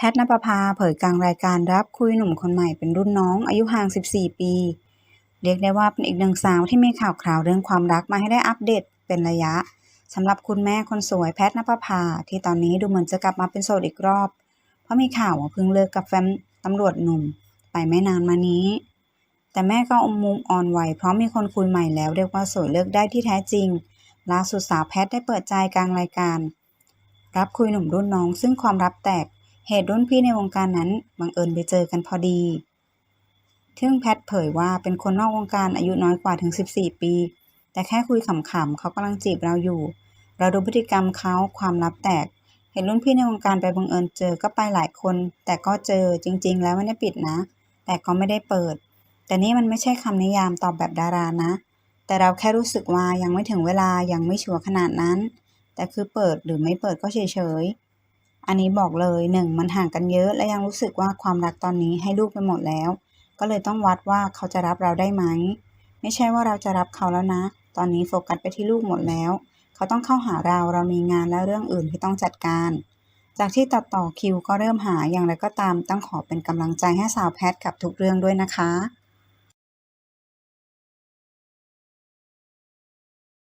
แพทย์นภพาเผยกลางรายการรับคุยหนุ่มคนใหม่เป็นรุ่นน้อง อายุห่าง 14 ปี เรียกได้ว่าเป็นอีกหนึ่งสาวที่มีข่าวคราวเรื่องความรักมาให้ได้อัปเดตเป็นระยะสำหรับคุณแม่คนสวยแพทย์นภพาที่ตอนนี้ดูเหมือนจะกลับมาเป็นโสดอีกรอบ เพราะมีข่าวว่าเพิ่งเลิกกับแฟนตำรวจหนุ่ม ไปไม่นานมานี้ แต่แม่ก็อมมุมอ่อนไหวเพราะมีคนคุยใหม่แล้วเรียกว่าสวยเลิกได้ที่แท้จริงล่าสุดสาวแพทย์ได้เปิดใจกลางรายการ รับคุยหนุ่มรุ่นน้อง ซึ่งความลับแตก เหตุรุ่นพี่ในวงการนั้นบังเอิญไปเจอกันพอดีซึ่งแพทเผยว่าเป็นคนนอกวงการอายุน้อยกว่าถึง 14 ปี แต่แค่คุยขำๆเขากำลังจีบเราอยู่ เราดูพฤติกรรมเขาความลับแตก เห็นรุ่นพี่ในวงการไปบังเอิญเจอก็ไปหลายคน แต่ก็เจอจริง ๆ แล้วไม่ได้ปิดนะ แต่ก็ไม่ได้เปิด แต่นี่มันไม่ใช่คำนิยามตอบแบบดารานะ แต่เราแค่รู้สึกว่ายังไม่ถึงเวลายังไม่ชัวร์ขนาดนั้น แต่คือเปิดหรือไม่เปิดก็เฉยๆ อันนี้บอกเลยหนึ่งมันห่างกันเยอะและยังรู้สึกว่าความรักตอนนี้ให้ลูกไปหมดแล้ว ก็เลยต้องวัดว่าเขาจะรับเราได้ไหม ไม่ใช่ว่าเราจะรับเขาแล้วนะ ตอนนี้โฟกัสไปที่ลูกหมดแล้ว เขาต้องเข้าหาเราเรามีงานและเรื่องอื่นที่ต้องจัดการ จากที่ตัดต่อคิวก็เริ่มหาอย่างไรก็ตามต้องขอเป็นกำลังใจให้สาวแพทกับทุกเรื่องด้วยนะคะ